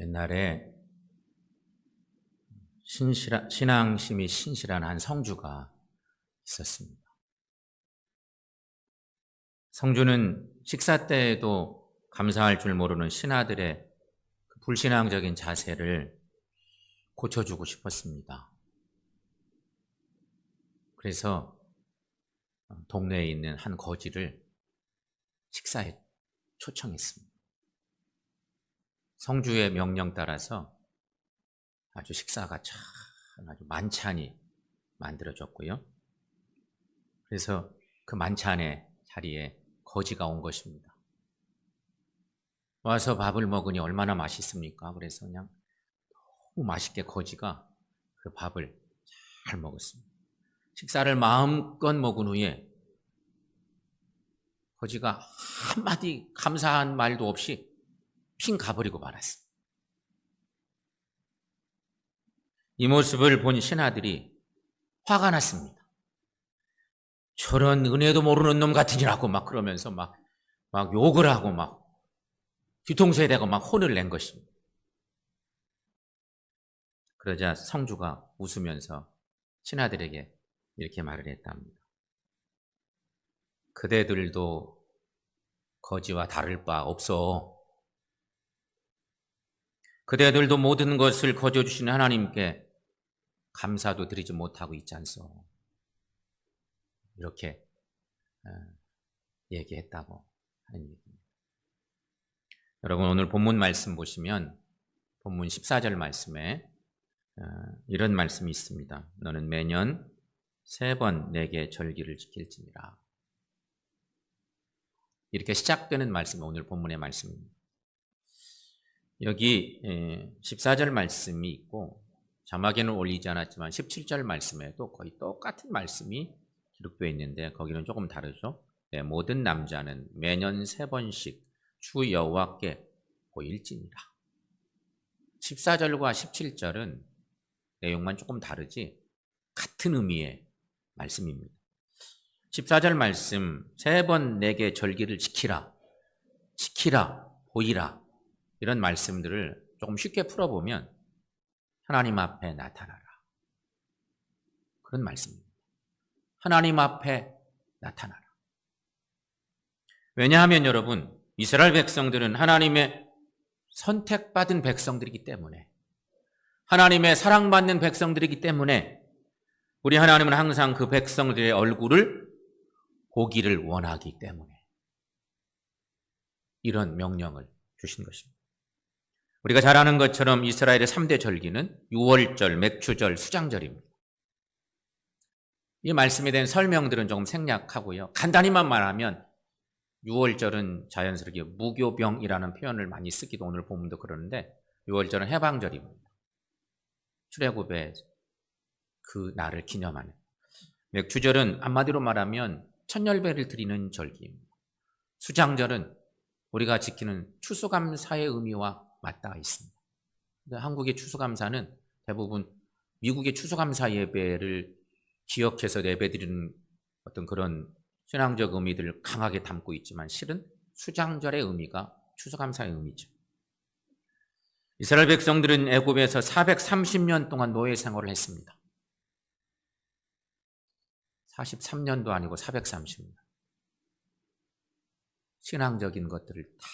옛날에 신실한, 신앙심이 신실한 한 성주가 있었습니다. 성주는 식사 때에도 감사할 줄 모르는 신하들의 그 불신앙적인 자세를 고쳐주고 싶었습니다. 그래서 동네에 있는 한 거지를 식사에 초청했습니다. 성주의 명령 따라서 아주 식사가 참 아주 만찬이 만들어졌고요. 그래서 그 만찬의 자리에 거지가 온 것입니다. 와서 밥을 먹으니 얼마나 맛있습니까? 그래서 그냥 너무 맛있게 거지가 그 밥을 잘 먹었습니다. 식사를 마음껏 먹은 후에 거지가 한마디 감사한 말도 없이 핑 가버리고 말았어. 이 모습을 본 신하들이 화가 났습니다. 저런 은혜도 모르는 놈 같으니라고 막 그러면서 막, 막 욕을 하고 막 뒤통수에 대고 막 혼을 낸 것입니다. 그러자 성주가 웃으면서 신하들에게 이렇게 말을 했답니다. 그대들도 거지와 다를 바 없어. 그대들도 모든 것을 거저 주신 하나님께 감사도 드리지 못하고 있지 않소. 이렇게 어, 얘기했다고 하는 얘기입니다. 여러분 오늘 본문 말씀 보시면 본문 14절 말씀에 어, 이런 말씀이 있습니다. 너는 매년 세 번 내게 절기를 지킬지니라. 이렇게 시작되는 말씀이 오늘 본문의 말씀입니다. 여기 14절 말씀이 있고 자막에는 올리지 않았지만 17절 말씀에도 거의 똑같은 말씀이 기록되어 있는데 거기는 조금 다르죠. 네, 모든 남자는 매년 세 번씩 주 여호와께 보일지니라. 14절과 17절은 내용만 조금 다르지 같은 의미의 말씀입니다. 14절 말씀 세 번 내게 절기를 지키라. 지키라. 보이라. 이런 말씀들을 조금 쉽게 풀어보면 하나님 앞에 나타나라. 그런 말씀입니다. 하나님 앞에 나타나라. 왜냐하면 여러분, 이스라엘 백성들은 하나님의 선택받은 백성들이기 때문에, 하나님의 사랑받는 백성들이기 때문에, 우리 하나님은 항상 그 백성들의 얼굴을 보기를 원하기 때문에, 이런 명령을 주신 것입니다. 우리가 잘 아는 것처럼 이스라엘의 3대 절기는 6월절, 맥추절, 수장절입니다. 이 말씀에 대한 설명들은 조금 생략하고요. 간단히만 말하면 6월절은 자연스럽게 무교병이라는 표현을 많이 쓰기도 오늘 본문도 그러는데 6월절은 해방절입니다. 출애굽의 그 날을 기념하는 맥추절은 한마디로 말하면 천열배를 드리는 절기입니다. 수장절은 우리가 지키는 추수감사의 의미와 맞닿아 있습니다. 한국의 추수감사는 대부분 미국의 추수감사 예배를 기억해서 예배드리는 어떤 그런 신앙적 의미들을 강하게 담고 있지만 실은 수장절의 의미가 추수감사의 의미죠. 이스라엘 백성들은 애굽에서 430년 동안 노예 생활을 했습니다. 43년도 아니고 430년. 신앙적인 것들을 다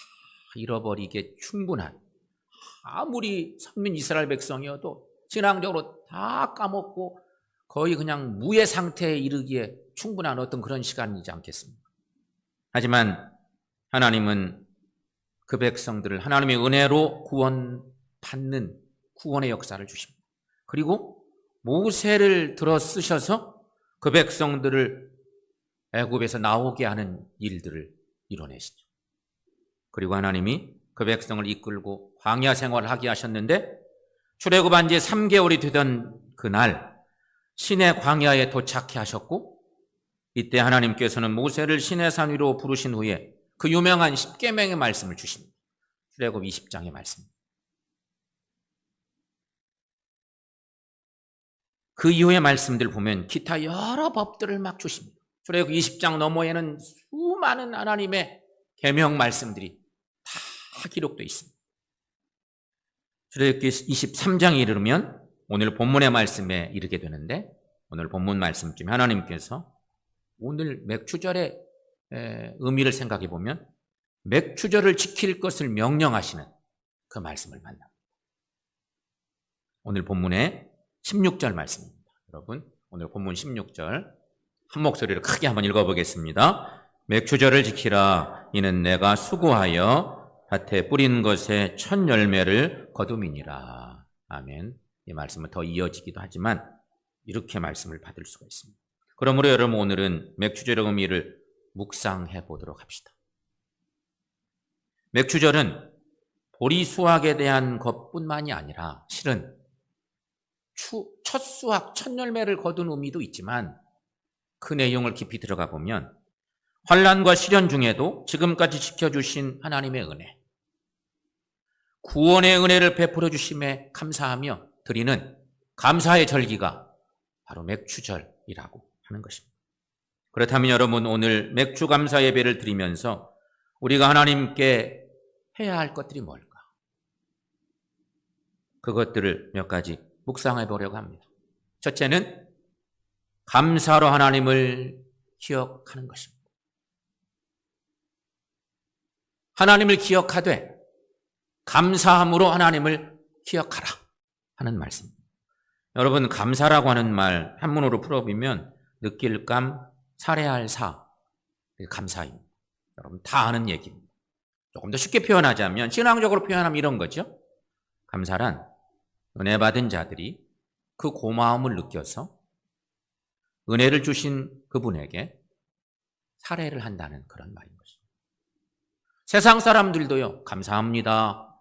잃어버리게 충분한 아무리 선민 이스라엘 백성이어도 신앙적으로 다 까먹고 거의 그냥 무의 상태에 이르기에 충분한 어떤 그런 시간이지 않겠습니까? 하지만 하나님은 그 백성들을 하나님의 은혜로 구원받는 구원의 역사를 주십니다. 그리고 모세를 들어 쓰셔서 그 백성들을 애굽에서 나오게 하는 일들을 이뤄내시죠. 그리고 하나님이 그 백성을 이끌고 광야 생활을 하게 하셨는데 출애굽한 지 3개월이 되던 그날 신의 광야에 도착해 하셨고 이때 하나님께서는 모세를 신의 산 위로 부르신 후에 그 유명한 십계명의 말씀을 주십니다. 출애굽 20장의 말씀. 그 이후의 말씀들 보면 기타 여러 법들을 막 주십니다. 출애굽 20장 너머에는 수많은 하나님의 계명 말씀들이 다 기록되어 있습니다. 출애굽기 23장에 이르면 오늘 본문의 말씀에 이르게 되는데 오늘 본문 말씀 중에 하나님께서 오늘 맥추절의 에, 의미를 생각해 보면 맥추절을 지킬 것을 명령하시는 그 말씀을 만납니다. 오늘 본문의 16절 말씀입니다. 여러분, 오늘 본문 16절 한 목소리로 크게 한번 읽어보겠습니다. 맥추절을 지키라. 이는 내가 수고하여 밭에 뿌린 것에 첫 열매를 거둠이니라. 아멘. 이 말씀은 더 이어지기도 하지만 이렇게 말씀을 받을 수가 있습니다. 그러므로 여러분 오늘은 맥추절의 의미를 묵상해 보도록 합시다. 맥추절은 보리 수확에 대한 것뿐만이 아니라 실은 추, 첫 수확, 첫 열매를 거둔 의미도 있지만 그 내용을 깊이 들어가 보면 환란과 시련 중에도 지금까지 지켜주신 하나님의 은혜, 구원의 은혜를 베풀어 주심에 감사하며 드리는 감사의 절기가 바로 맥추절이라고 하는 것입니다. 그렇다면 여러분 오늘 맥주 감사 예배를 드리면서 우리가 하나님께 해야 할 것들이 뭘까? 그것들을 몇 가지 묵상해 보려고 합니다. 첫째는 감사로 하나님을 기억하는 것입니다. 하나님을 기억하되 감사함으로 하나님을 기억하라 하는 말씀입니다. 여러분 감사라고 하는 말 한문으로 풀어보면 느낄 감, 살해할 사, 감사입니다. 여러분 다 아는 얘기입니다. 조금 더 쉽게 표현하자면 신앙적으로 표현하면 이런 거죠. 감사란 은혜 받은 자들이 그 고마움을 느껴서 은혜를 주신 그분에게 살해를 한다는 그런 말인 것입니다. 세상 사람들도요, 감사합니다.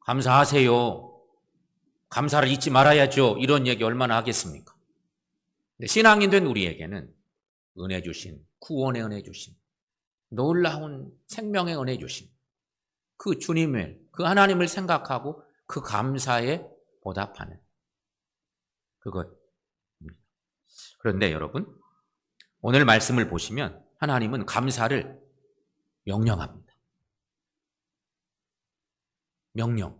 감사하세요. 감사를 잊지 말아야죠. 이런 얘기 얼마나 하겠습니까? 근데 신앙인 된 우리에게는 은혜 주신, 구원의 은혜 주신, 놀라운 생명의 은혜 주신, 그 주님을, 그 하나님을 생각하고 그 감사에 보답하는 그것입니다. 그런데 여러분, 오늘 말씀을 보시면 하나님은 감사를 명령합니다. 명령.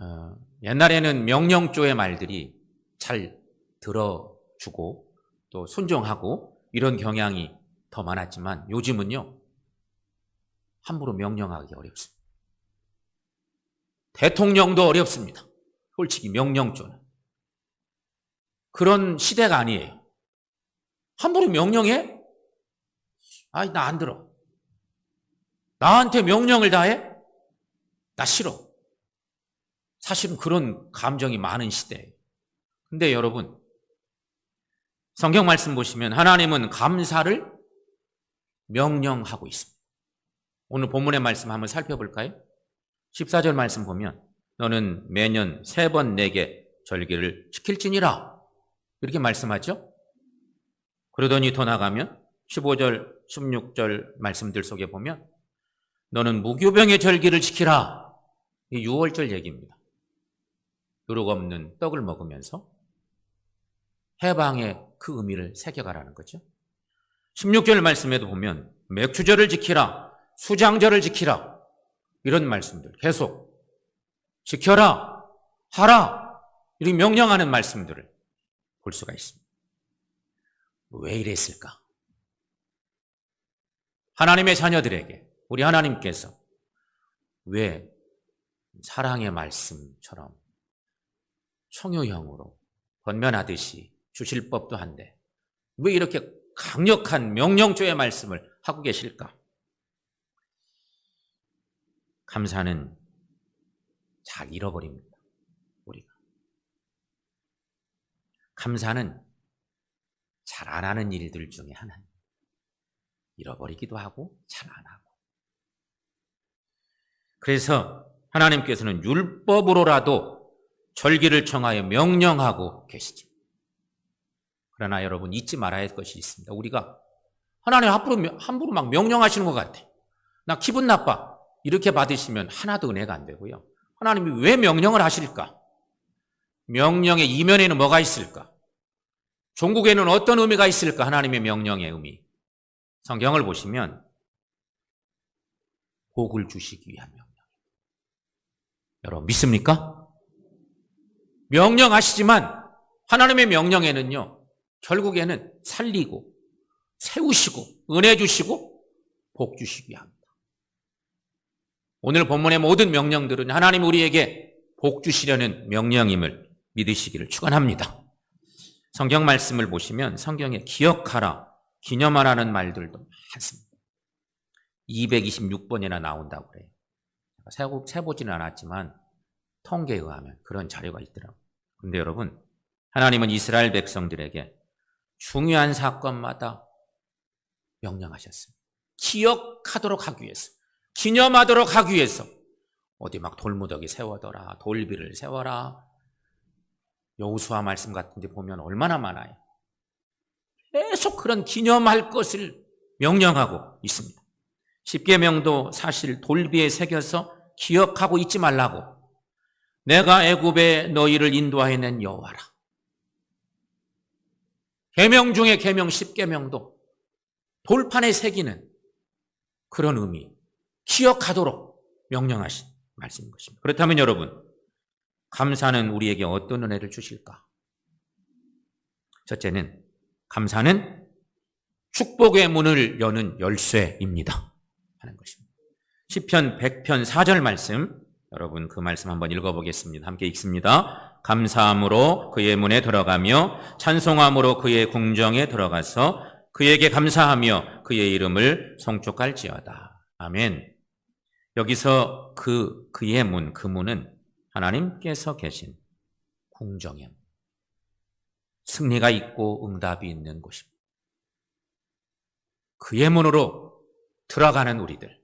어, 옛날에는 명령조의 말들이 잘 들어주고 또 순종하고 이런 경향이 더 많았지만 요즘은요, 함부로 명령하기 어렵습니다. 대통령도 어렵습니다. 솔직히 명령조는. 그런 시대가 아니에요. 함부로 명령해? 아이, 나안 들어. 나한테 명령을 다해? 나 싫어. 사실은 그런 감정이 많은 시대예요. 근데 여러분, 성경 말씀 보시면 하나님은 감사를 명령하고 있습니다. 오늘 본문의 말씀 한번 살펴볼까요? 14절 말씀 보면 너는 매년 세 번 내게 절기를 지킬지니라 이렇게 말씀하죠. 그러더니 더 나가면 15절, 16절 말씀들 속에 보면 너는 무교병의 절기를 지키라. 이 6월절 얘기입니다. 누룩 없는 떡을 먹으면서 해방의 그 의미를 새겨가라는 거죠. 16절 말씀에도 보면 맥주절을 지키라, 수장절을 지키라 이런 말씀들 계속 지켜라, 하라 이렇게 명령하는 말씀들을 볼 수가 있습니다. 왜 이랬을까? 하나님의 자녀들에게 우리 하나님께서 왜 사랑의 말씀처럼 청유형으로 번면하듯이 주실 법도 한데 왜 이렇게 강력한 명령조의 말씀을 하고 계실까? 감사는 잘 잃어버립니다. 우리가. 감사는 잘 안 하는 일들 중에 하나입니다. 잃어버리기도 하고 잘 안 하고. 그래서 하나님께서는 율법으로라도 절기를 청하여 명령하고 계시죠. 그러나 여러분 잊지 말아야 할 것이 있습니다. 우리가 하나님 함부로, 함부로 막 명령하시는 것 같아. 나 기분 나빠. 이렇게 받으시면 하나도 은혜가 안 되고요. 하나님이 왜 명령을 하실까? 명령의 이면에는 뭐가 있을까? 종국에는 어떤 의미가 있을까? 하나님의 명령의 의미. 성경을 보시면 복을 주시기 명령. 여러분 믿습니까? 명령하시지만 하나님의 명령에는요. 결국에는 살리고 세우시고 은혜 주시고 복 주시기 합니다. 오늘 본문의 모든 명령들은 하나님 우리에게 복 주시려는 명령임을 믿으시기를 축원합니다. 성경 말씀을 보시면 성경에 기억하라, 기념하라는 말들도 많습니다. 226번이나 나온다고 그래요. 세고, 세보지는 않았지만 통계에 의하면 그런 자료가 있더라고요. 근데 여러분, 하나님은 이스라엘 백성들에게 중요한 사건마다 명령하셨습니다. 기억하도록 하기 위해서, 기념하도록 하기 위해서 어디 막 돌무더기 세워둬라, 돌비를 세워라. 여우수와 말씀 같은 데 보면 얼마나 많아요. 계속 그런 기념할 것을 명령하고 있습니다. 십계명도 사실 돌비에 새겨서 기억하고 있지 말라고 내가 애굽에 너희를 인도하여 낸 여호와라. 계명 중에 계명 십계명도 돌판에 새기는 그런 의미, 기억하도록 명령하신 말씀인 것입니다. 그렇다면 여러분, 감사는 우리에게 어떤 은혜를 주실까? 첫째는 감사는 축복의 문을 여는 열쇠입니다. 하는 것입니다. 10편 100편 4절 말씀 여러분 그 말씀 한번 읽어보겠습니다. 함께 읽습니다. 감사함으로 그의 문에 들어가며 찬송함으로 그의 궁정에 들어가서 그에게 감사하며 그의 이름을 송축할지어다. 아멘. 여기서 그 그의 문, 그 문은 하나님께서 계신 궁정의 문. 승리가 있고 응답이 있는 곳입니다. 그의 문으로 들어가는 우리들,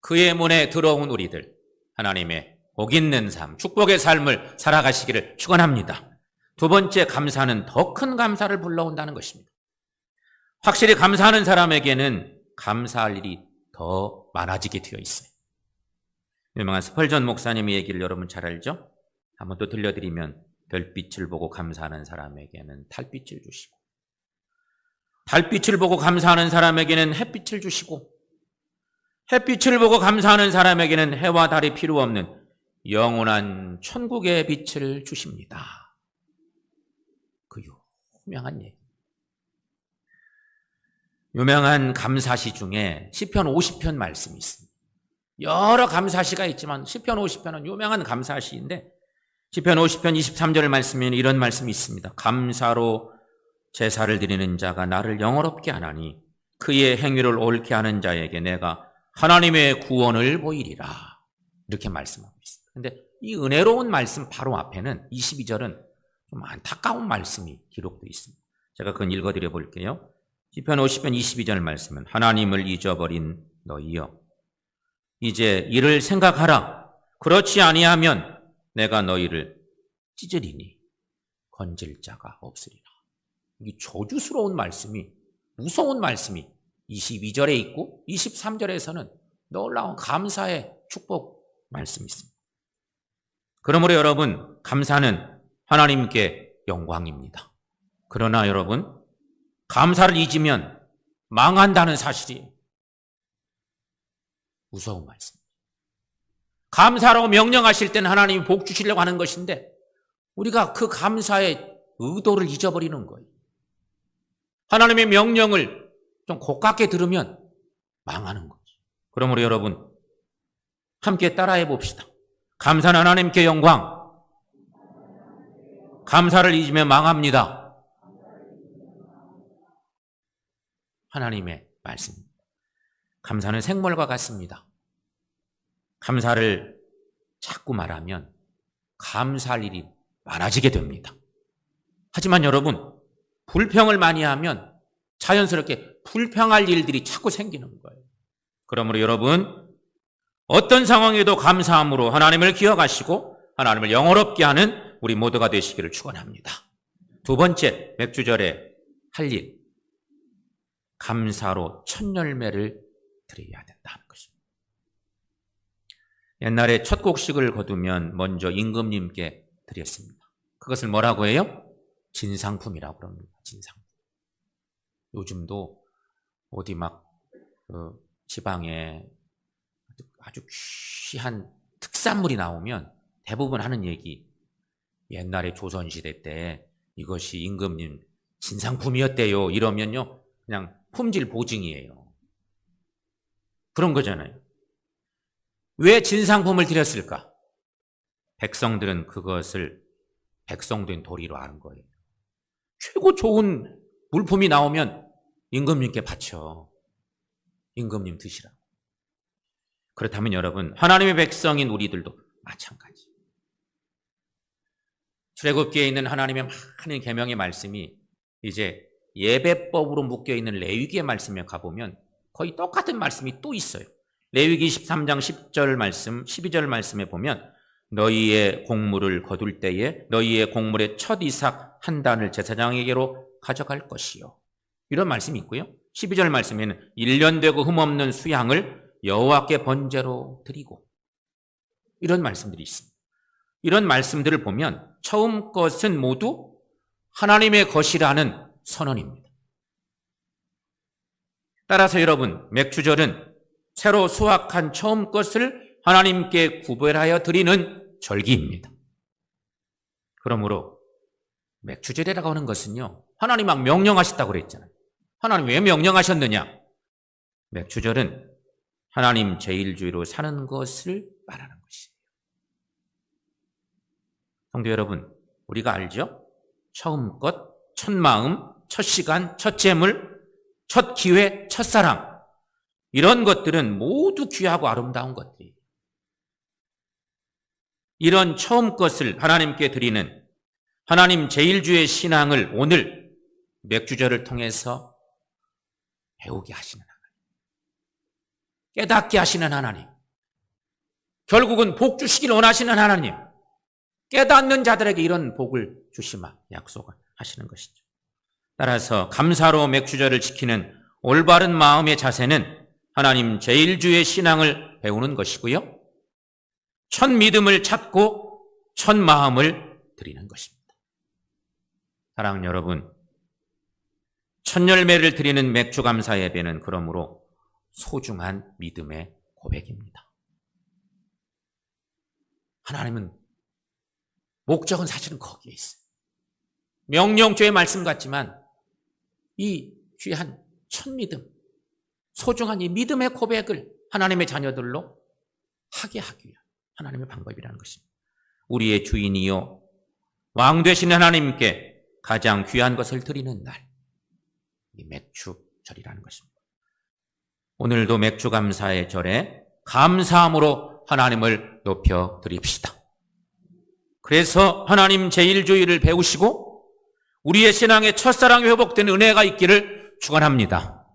그의 문에 들어온 우리들, 하나님의 복 있는 삶, 축복의 삶을 살아가시기를 축원합니다. 두 번째 감사는 더 큰 감사를 불러온다는 것입니다. 확실히 감사하는 사람에게는 감사할 일이 더 많아지게 되어 있어요. 유명한 스펄전 목사님의 얘기를 여러분 잘 알죠? 한번 또 들려드리면 별빛을 보고 감사하는 사람에게는 달빛을 주시고 달빛을 보고 감사하는 사람에게는 햇빛을 주시고 햇빛을 보고 감사하는 사람에게는 해와 달이 필요 없는 영원한 천국의 빛을 주십니다. 그 유명한 얘기. 유명한 감사시 중에 시편 50편 말씀이 있습니다. 여러 감사시가 있지만 시편 50편은 유명한 감사시인데 시편 50편 23절 말씀에는 이런 말씀이 있습니다. 감사로 제사를 드리는 자가 나를 영어롭게 하나니 그의 행위를 옳게 하는 자에게 내가 하나님의 구원을 보이리라. 이렇게 말씀하고 있습니다. 근데 이 은혜로운 말씀 바로 앞에는 22절은 좀 안타까운 말씀이 기록되어 있습니다. 제가 그건 읽어드려 볼게요. 시편 50편 22절 말씀은 하나님을 잊어버린 너희여 이제 이를 생각하라. 그렇지 아니하면 내가 너희를 찢으리니 건질 자가 없으리라. 이 저주스러운 말씀이 무서운 말씀이 22절에 있고 23절에서는 놀라운 감사의 축복 말씀이 있습니다. 그러므로 여러분, 감사는 하나님께 영광입니다. 그러나 여러분, 감사를 잊으면 망한다는 사실이 무서운 말씀. 감사라고 명령하실 때는 하나님이 복 주시려고 하는 것인데 우리가 그 감사의 의도를 잊어버리는 거예요. 하나님의 명령을 좀 고깝게 들으면 망하는 거죠. 그러므로 여러분, 함께 따라해 봅시다. 감사는 하나님께 영광. 감사를 잊으면 망합니다. 하나님의 말씀. 감사는 생물과 같습니다. 감사를 자꾸 말하면 감사할 일이 많아지게 됩니다. 하지만 여러분, 불평을 많이 하면 자연스럽게 불평할 일들이 자꾸 생기는 거예요. 그러므로 여러분, 어떤 상황에도 감사함으로 하나님을 기억하시고 하나님을 영어롭게 하는 우리 모두가 되시기를 축원합니다. 두 번째, 맥주절에 할 일. 감사로 첫 열매를 드려야 된다는 것입니다. 옛날에 첫 곡식을 거두면 먼저 임금님께 드렸습니다. 그것을 뭐라고 해요? 진상품이라고 그럽니다. 진상품. 요즘도 어디 막 그 지방에 아주 귀한 특산물이 나오면 대부분 하는 얘기 옛날에 조선시대 때 이것이 임금님 진상품이었대요. 이러면요. 그냥 품질 보증이에요. 그런 거잖아요. 왜 진상품을 드렸을까? 백성들은 그것을 백성된 도리로 아는 거예요. 최고 좋은 물품이 나오면 임금님께 바쳐. 임금님 드시라고. 그렇다면 여러분, 하나님의 백성인 우리들도 마찬가지. 출애굽기에 있는 하나님의 많은 계명의 말씀이 이제 예배법으로 묶여 있는 레위기의 말씀에 가보면 거의 똑같은 말씀이 또 있어요. 레위기 13장 10절 말씀, 12절 말씀에 보면 너희의 곡물을 거둘 때에 너희의 곡물의 첫 이삭 한 단을 제사장에게로 가져갈 것이요. 이런 말씀이 있고요. 12절 말씀에는 1년 되고 흠없는 수양을 여호와께 번제로 드리고 이런 말씀들이 있습니다. 이런 말씀들을 보면 처음 것은 모두 하나님의 것이라는 선언입니다. 따라서 여러분, 맥주절은 새로 수확한 처음 것을 하나님께 구별하여 드리는 절기입니다. 그러므로 맥주절이라고 하는 것은요, 하나님 막 명령하셨다고 그랬잖아요. 하나님 왜 명령하셨느냐? 맥주절은 하나님 제일주의로 사는 것을 말하는 것이에요. 성도 여러분, 우리가 알죠? 처음 것, 첫 마음, 첫 시간, 첫 재물, 첫 기회, 첫 사랑. 이런 것들은 모두 귀하고 아름다운 것들이에요. 이런 처음 것을 하나님께 드리는 하나님 제일주의 신앙을 오늘 맥주절을 통해서 배우게 하시는 하나님. 깨닫게 하시는 하나님. 결국은 복 주시길 원하시는 하나님. 깨닫는 자들에게 이런 복을 주시마 약속을 하시는 것이죠. 따라서 감사로 맥주절을 지키는 올바른 마음의 자세는 하나님 제일주의 신앙을 배우는 것이고요. 첫 믿음을 찾고 첫 마음을 드리는 것입니다. 사랑하는 여러분, 첫 열매를 드리는 맥주 감사 예배는 그러므로 소중한 믿음의 고백입니다. 하나님은 목적은 사실은 거기에 있어요. 명령조의 말씀 같지만 이 귀한 첫 믿음, 소중한 이 믿음의 고백을 하나님의 자녀들로 하게 하기 위한 하나님의 방법이라는 것입니다. 우리의 주인이요 왕 되시는 하나님께 가장 귀한 것을 드리는 날, 이 맥주절이라는 것입니다. 오늘도 맥주 감사의 절에 감사함으로 하나님을 높여 드립시다. 그래서 하나님 제일주의를 배우시고 우리의 신앙의 첫사랑이 회복된 은혜가 있기를 축원합니다.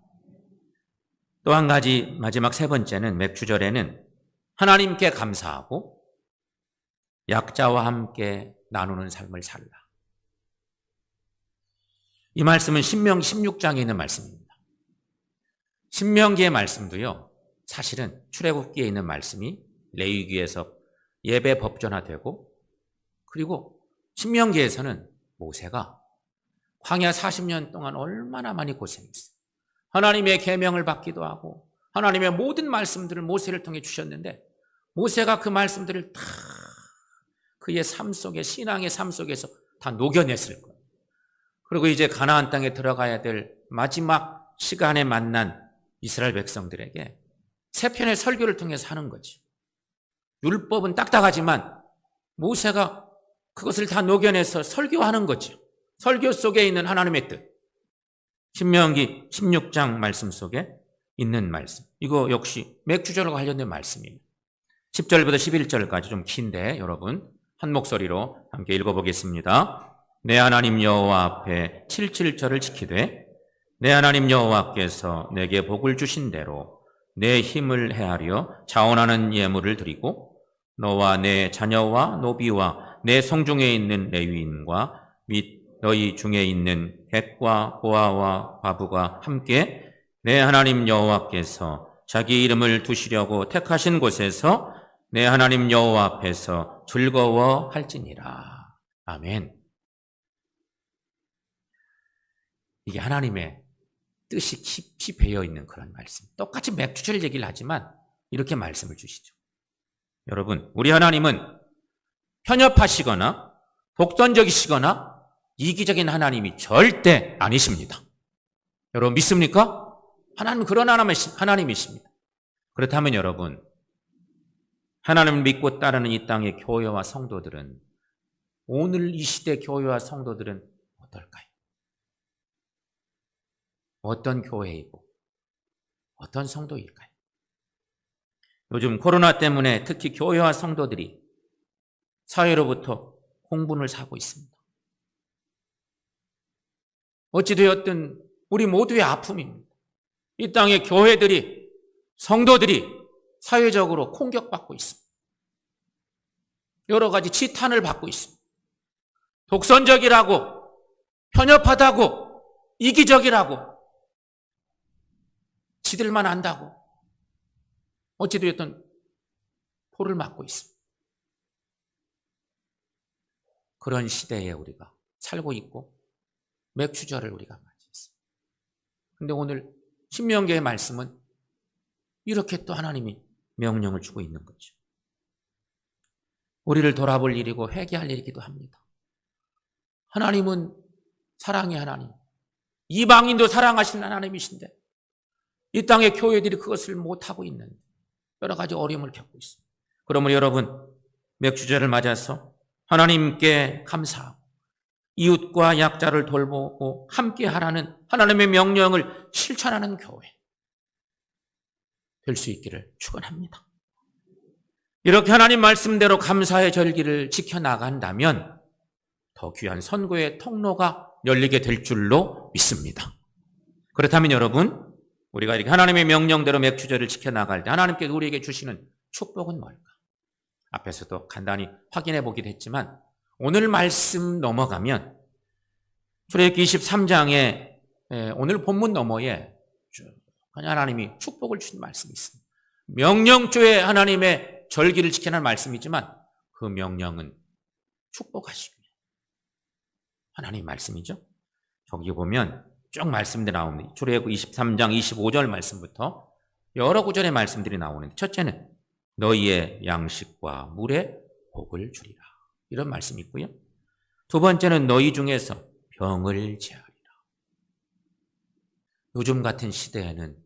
또 한 가지 마지막 세 번째는 맥주절에는 하나님께 감사하고 약자와 함께 나누는 삶을 살라. 이 말씀은 신명 16장에 있는 말씀입니다. 신명기의 말씀도요. 사실은 출애굽기에 있는 말씀이 레위기에서 예배 법전화되고 그리고 신명기에서는 모세가 광야 40년 동안 얼마나 많이 고생했어요. 하나님의 계명을 받기도 하고 하나님의 모든 말씀들을 모세를 통해 주셨는데 모세가 그 말씀들을 다 그의 삶 속에 신앙의 삶 속에서 다 녹여냈을 거예요. 그리고 이제 가나안 땅에 들어가야 될 마지막 시간에 만난 이스라엘 백성들에게 세 편의 설교를 통해서 하는 거지. 율법은 딱딱하지만 모세가 그것을 다 녹여내서 설교하는 거죠. 설교 속에 있는 하나님의 뜻. 신명기 16장 말씀 속에 있는 말씀. 이거 역시 맥주절과 관련된 말씀이에요. 10절부터 11절까지 좀 긴데 여러분 한 목소리로 함께 읽어보겠습니다. 내 하나님 여호와 앞에 77절을 지키되 내 하나님 여호와께서 내게 복을 주신 대로 내 힘을 헤아려 자원하는 예물을 드리고 너와 내 자녀와 노비와 내 성중에 있는 레위인과 및 너희 중에 있는 객과 고아와 과부가 함께 내 하나님 여호와께서 자기 이름을 두시려고 택하신 곳에서 내 하나님 여호와 앞에서 즐거워할지니라. 아멘. 이게 하나님의 뜻이 깊이 배어 있는 그런 말씀. 똑같이 맥주절 얘기를 하지만 이렇게 말씀을 주시죠. 여러분, 우리 하나님은 편협하시거나 독선적이시거나 이기적인 하나님이 절대 아니십니다. 여러분 믿습니까? 하나님 그런 하나님이십니다. 그렇다면 여러분 하나님을 믿고 따르는 이 땅의 교회와 성도들은 오늘 이 시대 교회와 성도들은 어떨까요? 어떤 교회이고 어떤 성도일까요? 요즘 코로나 때문에 특히 교회와 성도들이 사회로부터 공분을 사고 있습니다. 어찌되었든 우리 모두의 아픔입니다. 이 땅의 교회들이, 성도들이 사회적으로 공격받고 있습니다. 여러 가지 지탄을 받고 있습니다. 독선적이라고, 편협하다고, 이기적이라고, 지들만 안다고, 어찌되었든 포를 맞고 있습니다. 그런 시대에 우리가 살고 있고 맥주절을 우리가 맞이했습니다. 근데 오늘 신명계의 말씀은 이렇게 또 하나님이 명령을 주고 있는 거죠. 우리를 돌아볼 일이고 회개할 일이기도 합니다. 하나님은 사랑의 하나님, 이방인도 사랑하시는 하나님이신데 이 땅의 교회들이 그것을 못하고 있는 여러 가지 어려움을 겪고 있습니다. 그러므로 여러분 맥주절을 맞아서 하나님께 감사하고 이웃과 약자를 돌보고 함께 하라는 하나님의 명령을 실천하는 교회 될 수 있기를 축원합니다. 이렇게 하나님 말씀대로 감사의 절기를 지켜나간다면 더 귀한 선고의 통로가 열리게 될 줄로 믿습니다. 그렇다면 여러분, 우리가 이렇게 하나님의 명령대로 맥주절을 지켜나갈 때 하나님께 우리에게 주시는 축복은 뭘까? 앞에서도 간단히 확인해 보기도 했지만 오늘 말씀 넘어가면 출애굽기 23장에 오늘 본문 너머에 하나님이 축복을 주신 말씀이 있습니다. 명령조에 하나님의 절기를 지켜낼 말씀이지만 그 명령은 축복하시기 하나님 말씀이죠. 저기 보면 쭉 말씀들이 나옵니다. 출애굽기 23장 25절 말씀부터 여러 구절의 말씀들이 나오는데 첫째는 너희의 양식과 물에 복을 주리라. 이런 말씀이 있고요. 두 번째는 너희 중에서 병을 제하리라. 요즘 같은 시대에는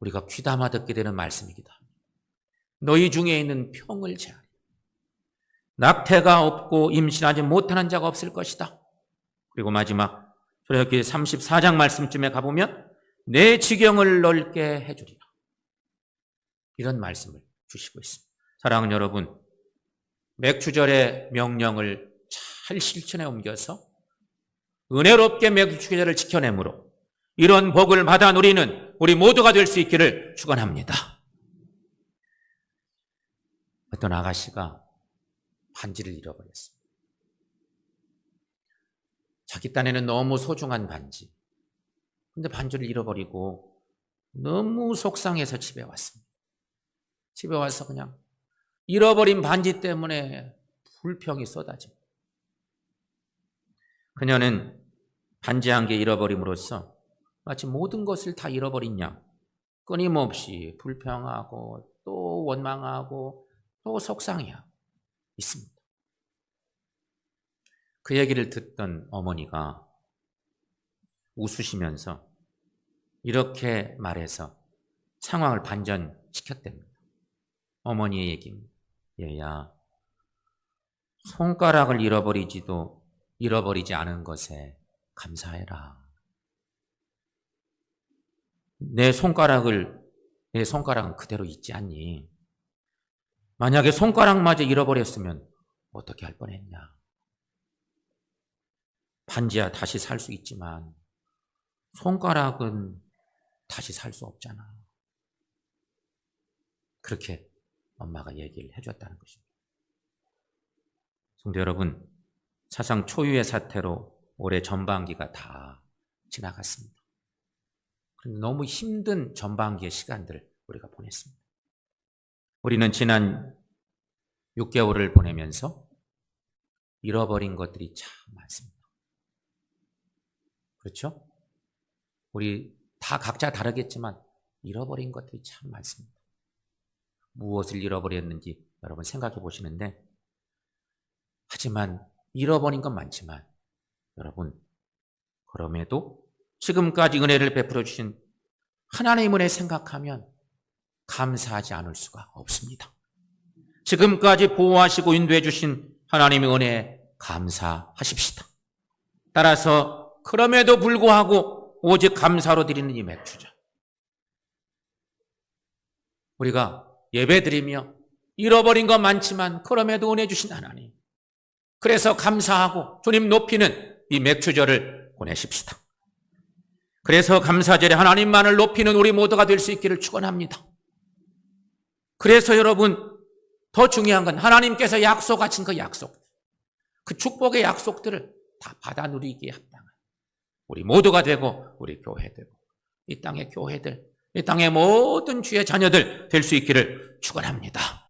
우리가 귀담아 듣게 되는 말씀이기도 합니다. 너희 중에 있는 병을 제하리라. 낙태가 없고 임신하지 못하는 자가 없을 것이다. 그리고 마지막 출애굽기 34장 말씀쯤에 가보면 내 지경을 넓게 해주리라. 이런 말씀을 주시고 있습니다. 사랑하는 여러분, 맥주절의 명령을 잘 실천에 옮겨서 은혜롭게 맥주절을 지켜내므로 이런 복을 받아 누리는 우리 모두가 될 수 있기를 축원합니다. 어떤 아가씨가 반지를 잃어버렸습니다. 자기 딴에는 너무 소중한 반지. 근데 반지를 잃어버리고 너무 속상해서 집에 왔습니다. 집에 와서 그냥 잃어버린 반지 때문에 불평이 쏟아집니다. 그녀는 반지 한 개 잃어버림으로써 마치 모든 것을 다 잃어버린 양 끊임없이 불평하고 또 원망하고 또 속상해하고 있습니다. 그 얘기를 듣던 어머니가 웃으시면서 이렇게 말해서 상황을 반전시켰답니다. 어머니의 얘기입니다. 얘야, 손가락을 잃어버리지도 잃어버리지 않은 것에 감사해라. 내 손가락을, 내 손가락은 그대로 있지 않니? 만약에 손가락마저 잃어버렸으면 어떻게 할 뻔했냐? 반지야 다시 살 수 있지만 손가락은 다시 살 수 없잖아. 그렇게 엄마가 얘기를 해줬다는 것입니다. 성도 여러분, 사상 초유의 사태로 올해 전반기가 다 지나갔습니다. 너무 힘든 전반기의 시간들을 우리가 보냈습니다. 우리는 지난 6개월을 보내면서 잃어버린 것들이 참 많습니다. 그렇죠? 우리 다 각자 다르겠지만 잃어버린 것들이 참 많습니다. 무엇을 잃어버렸는지 여러분 생각해 보시는데 하지만 잃어버린 건 많지만 여러분 그럼에도 지금까지 은혜를 베풀어 주신 하나님의 은혜 생각하면 감사하지 않을 수가 없습니다. 지금까지 보호하시고 인도해 주신 하나님의 은혜에 감사하십시다. 따라서 그럼에도 불구하고 오직 감사로 드리는 이 맥주죠. 우리가 예배 드리며 잃어버린 것 많지만 그럼에도 은혜 주신 하나님. 그래서 감사하고 주님 높이는 이 맥주절을 보내십시다. 그래서 감사절에 하나님만을 높이는 우리 모두가 될 수 있기를 축원합니다. 그래서 여러분 더 중요한 건 하나님께서 약속하신 그 약속, 그 축복의 약속들을 다 받아 누리기에 합당한 우리 모두가 되고 우리 교회 되고 이 땅의 교회들, 이 땅의 모든 주의 자녀들 될 수 있기를 축원합니다.